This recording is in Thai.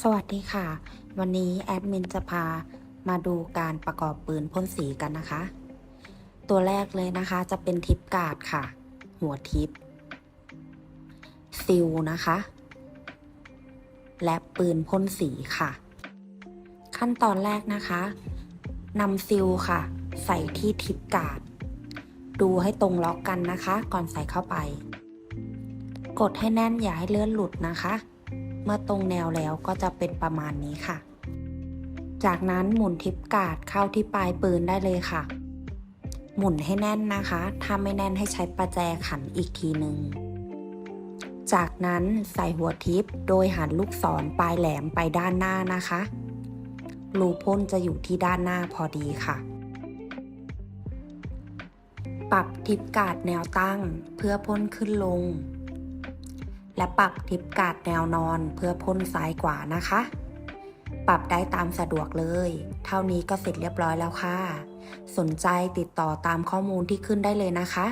สวัสดีค่ะ วันนี้แอดมินจะพามาดูการประกอบปืนพ่นสีกันนะคะ ตัวแรกเลยนะคะจะเป็นทิปการ์ดค่ะ หัวทิปซิลนะคะ และปืนพ่นสีค่ะ ขั้นตอนแรกนะคะนำซิลค่ะ ใส่ที่ทิปการ์ดดูให้ตรงล็อกกันนะคะ ก่อนใส่เข้าไป กดให้แน่นอย่าให้เลื่อนหลุดนะคะ เมื่อตรงแนวแล้วก็จะเป็นประมาณนี้ค่ะ จากนั้นหมุนทิปกาดเข้าที่ปลายปืนได้เลยค่ะ หมุนให้แน่นนะคะ ถ้าไม่แน่นให้ใช้ประแจขันอีกทีหนึ่งจากนั้นใส่หัวทิปโดยหันลูกศรปลายแหลมไปด้านหน้านะคะรูพ่นจะอยู่ที่ด้านหน้าพอดีค่ะ ปรับทิปกาดแนวตั้งเพื่อพ่นขึ้นลง และปรับทิปการ์ดแนวนอนเพื่อพ่นซ้ายขวานะคะ ปรับได้ตามสะดวกเลย เท่านี้ก็เสร็จเรียบร้อยแล้วค่ะ สนใจติดต่อตามข้อมูลที่ขึ้นได้เลยนะคะ